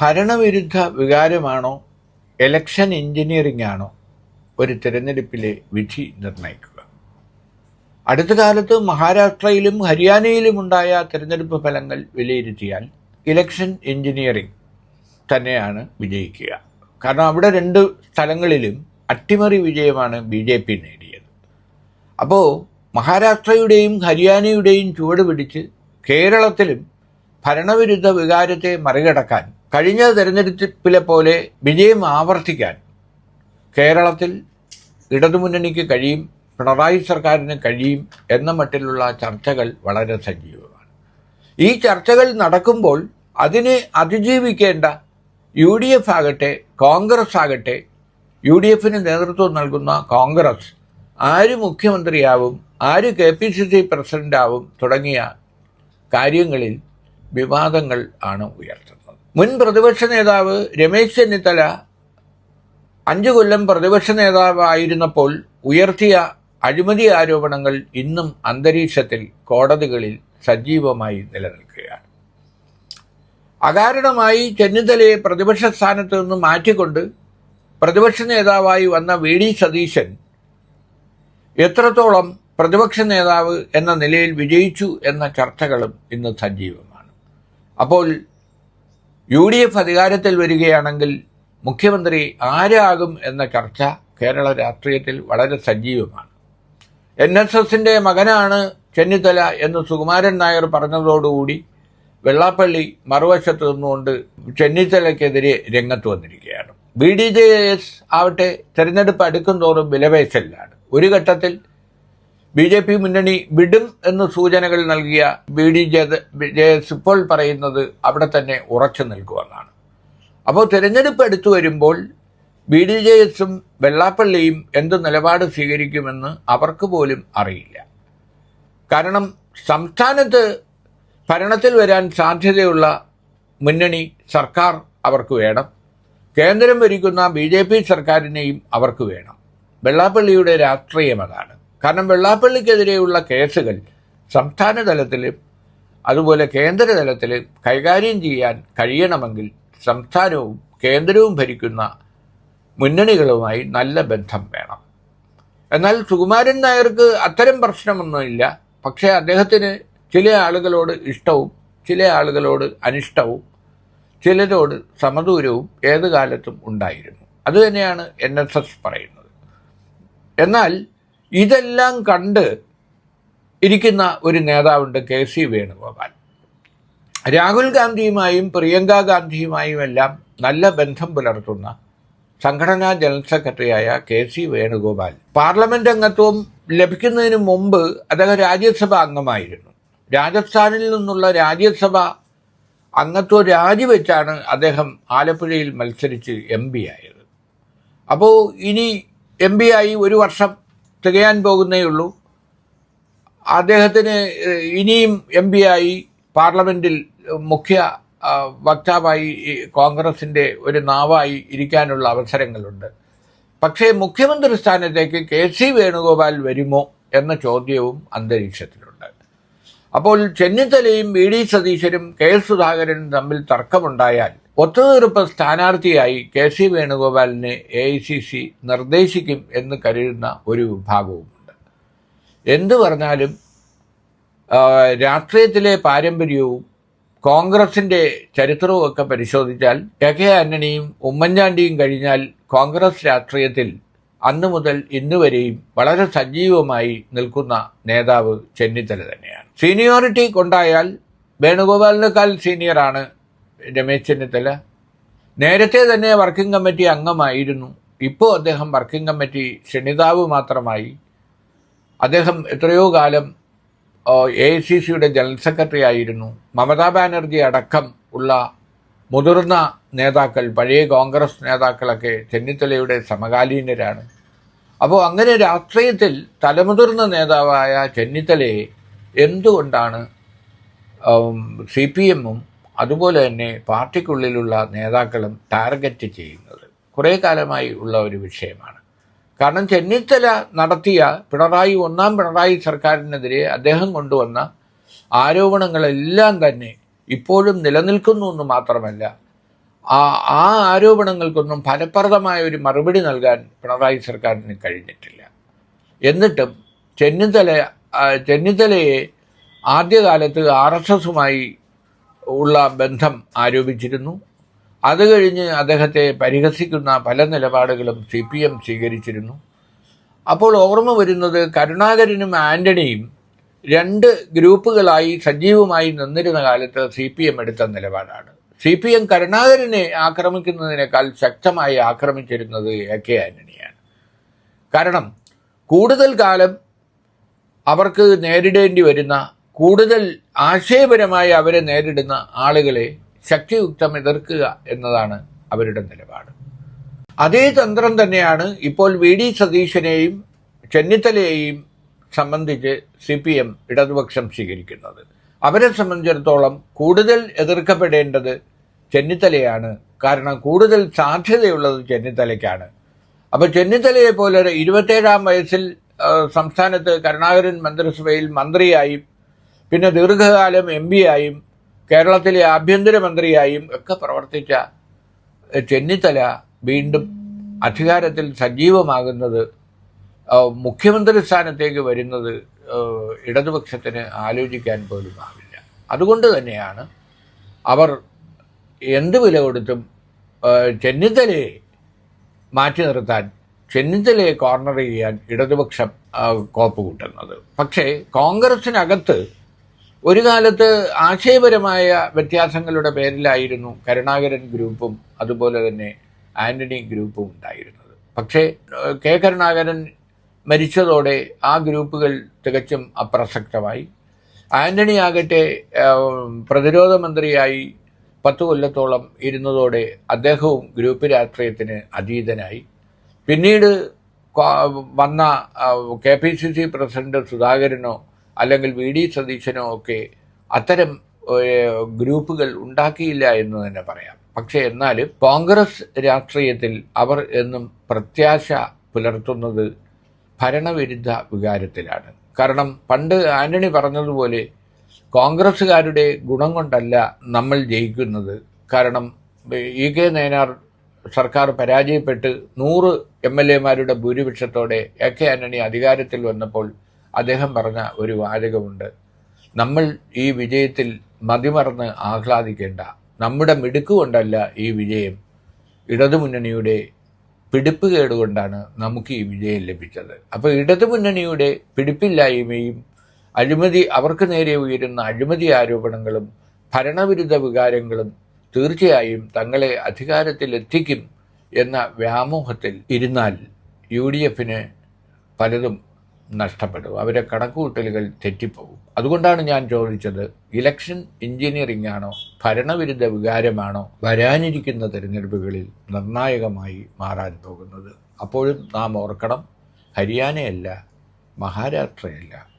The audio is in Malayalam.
ഭരണവിരുദ്ധ വികാരമാണോ എലക്ഷൻ എഞ്ചിനീയറിംഗ് ആണോ ഒരു തിരഞ്ഞെടുപ്പിലെ വിധി നിർണയിക്കുക? അടുത്ത കാലത്ത് മഹാരാഷ്ട്രയിലും ഹരിയാനയിലും ഉണ്ടായ തിരഞ്ഞെടുപ്പ് ഫലങ്ങൾ വിലയിരുത്തിയാൽ ഇലക്ഷൻ എഞ്ചിനീയറിംഗ് തന്നെയാണ് വിജയിക്കുക. കാരണം അവിടെ രണ്ട് സ്ഥലങ്ങളിലും അട്ടിമറി വിജയമാണ് ബി ജെ പി നേടിയത്. അപ്പോൾ മഹാരാഷ്ട്രയുടെയും ഹരിയാനയുടെയും ചുവട് പിടിച്ച് കേരളത്തിലും ഭരണവിരുദ്ധ വികാരത്തെ മറികടക്കാൻ കഴിഞ്ഞ തെരഞ്ഞെടുപ്പിലെ പോലെ വിജയം ആവർത്തിക്കാൻ കേരളത്തിൽ ഇടതുമുന്നണിക്ക് കഴിയും പിണറായി സർക്കാരിന് കഴിയും എന്ന മട്ടിലുള്ള ചർച്ചകൾ വളരെ സജീവമാണ്. ഈ ചർച്ചകൾ നടക്കുമ്പോൾ അതിനെ അതിജീവിക്കേണ്ട യു ഡി എഫ് ആകട്ടെ കോൺഗ്രസ് ആകട്ടെ യു ഡി എഫിന് നേതൃത്വം നൽകുന്ന കോൺഗ്രസ് ആര് മുഖ്യമന്ത്രിയാവും ആര് കെ പി സി സി പ്രസിഡന്റാവും തുടങ്ങിയ കാര്യങ്ങളിൽ വിവാദങ്ങൾ ആണ് ഉയർത്തുന്നത്. മുൻ പ്രതിപക്ഷ നേതാവ് രമേശ് ചെന്നിത്തല അഞ്ചു കൊല്ലം പ്രതിപക്ഷ നേതാവായിരുന്നപ്പോൾ ഉയർത്തിയ അഴിമതി ആരോപണങ്ങൾ ഇന്നും അന്തരീക്ഷത്തിൽ കോടതികളിൽ സജീവമായി നിലനിൽക്കുകയാണ്. അകാരണമായി ചെന്നിത്തലയെ പ്രതിപക്ഷ സ്ഥാനത്ത് നിന്ന് മാറ്റിക്കൊണ്ട് പ്രതിപക്ഷ നേതാവായി വന്ന വി ഡി സതീശൻ എത്രത്തോളം പ്രതിപക്ഷ നേതാവ് എന്ന നിലയിൽ വിജയിച്ചു എന്ന ചർച്ചകളും ഇന്ന് സജീവമാണ്. അപ്പോൾ യു ഡി എഫ് അധികാരത്തിൽ വരികയാണെങ്കിൽ മുഖ്യമന്ത്രി ആരാകും എന്ന ചർച്ച കേരള രാഷ്ട്രീയത്തിൽ വളരെ സജീവമാണ്. എൻ എസ് എസിന്റെ മകനാണ് ചെന്നിത്തല എന്ന് സുകുമാരൻ നായർ പറഞ്ഞതോടുകൂടി വെള്ളാപ്പള്ളി മറുവശത്ത് നിന്നുകൊണ്ട് ചെന്നിത്തലയ്ക്കെതിരെ രംഗത്ത് വന്നിരിക്കുകയാണ്. ബി ഡി ജെ എസ് ആവട്ടെ തെരഞ്ഞെടുപ്പ് അടുക്കും തോറും വിലപേശലിലാണ്. ഒരു ഘട്ടത്തിൽ ബി ജെ പി മുന്നണി വിടും എന്ന് സൂചനകൾ നൽകിയ ബി ഡി ജെ എസ് ഇപ്പോൾ പറയുന്നത് അവിടെ തന്നെ ഉറച്ചു നിൽക്കുമെന്നാണ്. അപ്പോൾ തിരഞ്ഞെടുപ്പ് എടുത്തു വരുമ്പോൾ ബി ഡി ജെ എസും വെള്ളാപ്പള്ളിയും എന്ത് നിലപാട് സ്വീകരിക്കുമെന്ന് അവർക്ക് പോലും അറിയില്ല. കാരണം സംസ്ഥാനത്ത് ഭരണത്തിൽ വരാൻ സാധ്യതയുള്ള മുന്നണി സർക്കാർ അവർക്ക് വേണം. കേന്ദ്രം ഭരിക്കുന്ന ബി ജെ പി സർക്കാരിനെയും അവർക്ക് വേണം. വെള്ളാപ്പള്ളിയുടെ രാഷ്ട്രീയം അതാണ്. കാരണം വെള്ളാപ്പള്ളിക്കെതിരെയുള്ള കേസുകൾ സംസ്ഥാന തലത്തിൽ അതുപോലെ കേന്ദ്ര തലത്തിലും കൈകാര്യം ചെയ്യാൻ കഴിയണമെങ്കിൽ സംസ്ഥാനവും കേന്ദ്രവും ഭരിക്കുന്ന മുന്നണികളുമായി നല്ല ബന്ധം വേണം. എന്നാൽ സുകുമാരൻ നായർക്ക് അത്തരം പ്രശ്നമൊന്നുമില്ല. പക്ഷേ അദ്ദേഹത്തിന് ചില ആളുകളോട് ഇഷ്ടവും ചില ആളുകളോട് അനിഷ്ടവും ചിലരോട് സമദൂരവും ഏത് കാലത്തും ഉണ്ടായിരുന്നു. അതുതന്നെയാണ് എൻ എസ് എസ് പറയുന്നത്. എന്നാൽ ഇതെല്ലാം കണ്ട് ഇരിക്കുന്ന ഒരു നേതാവുണ്ട് കെ സി വേണുഗോപാൽ. രാഹുൽ ഗാന്ധിയുമായും പ്രിയങ്ക ഗാന്ധിയുമായും എല്ലാം നല്ല ബന്ധം പുലർത്തുന്ന സംഘടനാ ജനറൽ സെക്രട്ടറിയായ കെ സി വേണുഗോപാൽ പാർലമെന്റ് അംഗത്വം ലഭിക്കുന്നതിന് മുമ്പ് അദ്ദേഹം രാജ്യസഭ അംഗമായിരുന്നു. രാജസ്ഥാനിൽ നിന്നുള്ള രാജ്യസഭ അംഗത്വം രാജിവെച്ചാണ് അദ്ദേഹം ആലപ്പുഴയിൽ മത്സരിച്ച് എം പി ആയത്. അപ്പോൾ ഇനി എം പി ആയി ഒരു വർഷം തികയാൻ പോകുന്നേ ഉള്ളൂ അദ്ദേഹത്തിന് ഇനിയും എം പി ആയി പാർലമെന്റിൽ മുഖ്യ വക്താവായി കോൺഗ്രസിന്റെ ഒരു നാവായി ഇരിക്കാനുള്ള അവസരങ്ങളുണ്ട്. പക്ഷേ മുഖ്യമന്ത്രി സ്ഥാനത്തേക്ക് കെ സി വേണുഗോപാൽ വരുമോ എന്ന ചോദ്യവും അന്തരീക്ഷത്തിലുണ്ട്. അപ്പോൾ ചെന്നിത്തലയും വി ഡി സതീശനും കെ എസ് സുധാകരനും തമ്മിൽ തർക്കമുണ്ടായാൽ ഒത്തുതീർപ്പ് സ്ഥാനാർത്ഥിയായി കെ സി വേണുഗോപാലിനെ എ ഐ സി സി നിർദ്ദേശിക്കും എന്ന് കരുതുന്ന ഒരു വിഭാഗവുമുണ്ട്. എന്തു പറഞ്ഞാലും രാഷ്ട്രീയത്തിലെ പാരമ്പര്യവും കോൺഗ്രസിന്റെ ചരിത്രവും ഒക്കെ പരിശോധിച്ചാൽ കെ കെ ആന്റണിയും ഉമ്മൻചാണ്ടിയും കഴിഞ്ഞാൽ കോൺഗ്രസ് രാഷ്ട്രീയത്തിൽ അന്നു മുതൽ ഇന്നുവരെയും വളരെ സജീവമായി നിൽക്കുന്ന നേതാവ് ചെന്നിത്തല തന്നെയാണ്. സീനിയോറിറ്റി കൊണ്ടായാൽ വേണുഗോപാലിനേക്കാൾ സീനിയറാണ് രമേശ് ചെന്നിത്തല. നേരത്തെ തന്നെ വർക്കിംഗ് കമ്മിറ്റി അംഗമായിരുന്നു. ഇപ്പോൾ അദ്ദേഹം വർക്കിംഗ് കമ്മിറ്റി ക്ഷണിതാവ് മാത്രമായി. അദ്ദേഹം എത്രയോ കാലം എ ഐ സി സിയുടെ ജനറൽ സെക്രട്ടറി ആയിരുന്നു. മമതാ ബാനർജി അടക്കം ഉള്ള മുതിർന്ന നേതാക്കൾ പഴയ കോൺഗ്രസ് നേതാക്കളൊക്കെ ചെന്നിത്തലയുടെ സമകാലീനരാണ്. അപ്പോൾ അങ്ങനെ രാഷ്ട്രീയത്തിൽ തലമുതിർന്ന നേതാവായ ചെന്നിത്തലയെ എന്തുകൊണ്ടാണ് സി പി എമ്മും അതുപോലെ തന്നെ പാർട്ടിക്കുള്ളിലുള്ള നേതാക്കളും ടാർഗറ്റ് ചെയ്യുന്നത്? കുറേ കാലമായി ഉള്ള ഒരു വിഷയമാണ്. കാരണം ചെന്നിത്തല നടത്തിയ പിണറായി ഒന്നാം പിണറായി സർക്കാരിനെതിരെ അദ്ദേഹം കൊണ്ടുവന്ന ആരോപണങ്ങളെല്ലാം തന്നെ ഇപ്പോഴും നിലനിൽക്കുന്നു എന്ന് മാത്രമല്ല ആ ആ ആരോപണങ്ങൾക്കൊന്നും ഫലപ്രദമായ ഒരു മറുപടി നൽകാൻ പിണറായി സർക്കാരിന് കഴിഞ്ഞിട്ടില്ല. എന്നിട്ടും ചെന്നിത്തല ചെന്നിത്തലയെ ആദ്യകാലത്ത് ആർ എസ് എസുമായി ഉള്ള ബന്ധം ആരോപിച്ചിരുന്നു. അത് കഴിഞ്ഞ് അദ്ദേഹത്തെ പരിഹസിക്കുന്ന പല നിലപാടുകളും സി പി എം സ്വീകരിച്ചിരുന്നു. അപ്പോൾ ഓർമ്മ വരുന്നത് കരുണാകരനും ആന്റണിയും രണ്ട് ഗ്രൂപ്പുകളായി സജീവമായി നിന്നിരുന്ന കാലത്ത് സി പി എം എടുത്ത നിലപാടാണ്. സി പി എം കരുണാകരനെ ആക്രമിക്കുന്നതിനേക്കാൾ ശക്തമായി ആക്രമിച്ചിരുന്നത് എ കെ ആന്റണിയാണ്. കാരണം കൂടുതൽ കാലം അവർക്ക് നേരിടേണ്ടി വരുന്ന കൂടുതൽ ആശയപരമായി അവരെ നേരിടുന്ന ആളുകളെ ശക്തിയുക്തം എതിർക്കുക എന്നതാണ് അവരുടെ നിലപാട്. അതേ തന്ത്രം തന്നെയാണ് ഇപ്പോൾ വി ഡി സതീശനെയും ചെന്നിത്തലയെയും സംബന്ധിച്ച് സി പി എം ഇടതുപക്ഷം സ്വീകരിക്കുന്നത്. അവരെ സംബന്ധിച്ചിടത്തോളം കൂടുതൽ എതിർക്കപ്പെടേണ്ടത് ചെന്നിത്തലയാണ്. കാരണം കൂടുതൽ സാധ്യതയുള്ളത് ചെന്നിത്തലയ്ക്കാണ്. അപ്പോൾ ചെന്നിത്തലയെ പോലെ ഇരുപത്തേഴാം വയസ്സിൽ സംസ്ഥാനത്ത് കരുണാകരൻ മന്ത്രിസഭയിൽ മന്ത്രിയായും പിന്നെ ദീർഘകാലം എം ആയും കേരളത്തിലെ ആഭ്യന്തരമന്ത്രിയായും ഒക്കെ പ്രവർത്തിച്ച ചെന്നിത്തല വീണ്ടും അധികാരത്തിൽ സജീവമാകുന്നത് മുഖ്യമന്ത്രി സ്ഥാനത്തേക്ക് വരുന്നത് ഇടതുപക്ഷത്തിന് ആലോചിക്കാൻ പോലും ആവില്ല. അതുകൊണ്ട് തന്നെയാണ് അവർ എന്ത് വില കൊടുത്തും ചെന്നിത്തലയെ മാറ്റി നിർത്താൻ ചെന്നിത്തലയെ കോർണർ ചെയ്യാൻ ഇടതുപക്ഷം കോപ്പ് കൂട്ടുന്നത്. പക്ഷേ കോൺഗ്രസിനകത്ത് ഒരു കാലത്ത് ആശയപരമായ വ്യത്യാസങ്ങളുടെ പേരിലായിരുന്നു കരുണാകരൻ ഗ്രൂപ്പും അതുപോലെ തന്നെ ആന്റണി ഗ്രൂപ്പും ഉണ്ടായിരുന്നത്. പക്ഷേ കെ കരുണാകരൻ മരിച്ചതോടെ ആ ഗ്രൂപ്പുകൾ തികച്ചും അപ്രസക്തമായി. ആന്റണി ആകട്ടെ പ്രതിരോധ മന്ത്രിയായി പത്ത് കൊല്ലത്തോളം ഇരുന്നതോടെ അദ്ദേഹവും ഗ്രൂപ്പ് രാഷ്ട്രീയത്തിന് അതീതനായി. പിന്നീട് വന്ന K P C C president സുധാകരനോ അല്ലെങ്കിൽ വി ഡി സതീശനോ ഒക്കെ അത്തരം ഗ്രൂപ്പുകൾ ഉണ്ടാക്കിയില്ല എന്ന് തന്നെ പറയാം. പക്ഷെ എന്നാലും കോൺഗ്രസ് രാഷ്ട്രീയത്തിൽ അവർ എന്നും പ്രത്യാശ പുലർത്തുന്നത് ഭരണവിരുദ്ധ വികാരത്തിലാണ്. കാരണം പണ്ട് ആന്റണി പറഞ്ഞതുപോലെ കോൺഗ്രസ്സുകാരുടെ ഗുണം കൊണ്ടല്ല നമ്മൾ ജയിക്കുന്നത്. കാരണം ഇ കെ നയനാർ സർക്കാർ പരാജയപ്പെട്ട് നൂറ് എം എൽ എമാരുടെ ഭൂരിപക്ഷത്തോടെ എ കെ ആന്റണി അധികാരത്തിൽ വന്നപ്പോൾ അദ്ദേഹം പറഞ്ഞ ഒരു വാചകമുണ്ട്. നമ്മൾ ഈ വിജയത്തിൽ മതിമറന്ന് ആഹ്ലാദിക്കേണ്ട. നമ്മുടെ മിടുക്കുകൊണ്ടല്ല ഈ വിജയം. ഇടതുമുന്നണിയുടെ പിടിപ്പ് കേടുകൊണ്ടാണ് നമുക്ക് ഈ വിജയം ലഭിച്ചത്. അപ്പോൾ ഇടതുമുന്നണിയുടെ പിടിപ്പില്ലായ്മയും അഴിമതി അവർക്ക് നേരെ ഉയരുന്ന അഴിമതി ആരോപണങ്ങളും ഭരണവിരുദ്ധ വികാരങ്ങളും തീർച്ചയായും തങ്ങളെ അധികാരത്തിൽ അധികാരത്തിലെത്തിക്കും എന്ന വ്യാമോഹത്തിൽ ഇരുന്നാൽ യു ഡി എഫിന് പലതും നഷ്ടപ്പെടും. അവരെ കണക്കുകൂട്ടലുകൾ തെറ്റിപ്പോകും. അതുകൊണ്ടാണ് ഞാൻ ചോദിച്ചത് ഇലക്ഷൻ എഞ്ചിനീയറിംഗ് ആണോ ഭരണവിരുദ്ധ വികാരമാണോ വരാനിരിക്കുന്ന തിരഞ്ഞെടുപ്പുകളിൽ നിർണായകമായി മാറാൻ പോകുന്നത്? അപ്പോഴും നാം ഓർക്കണം ഹരിയാനയല്ല മഹാരാഷ്ട്രയല്ല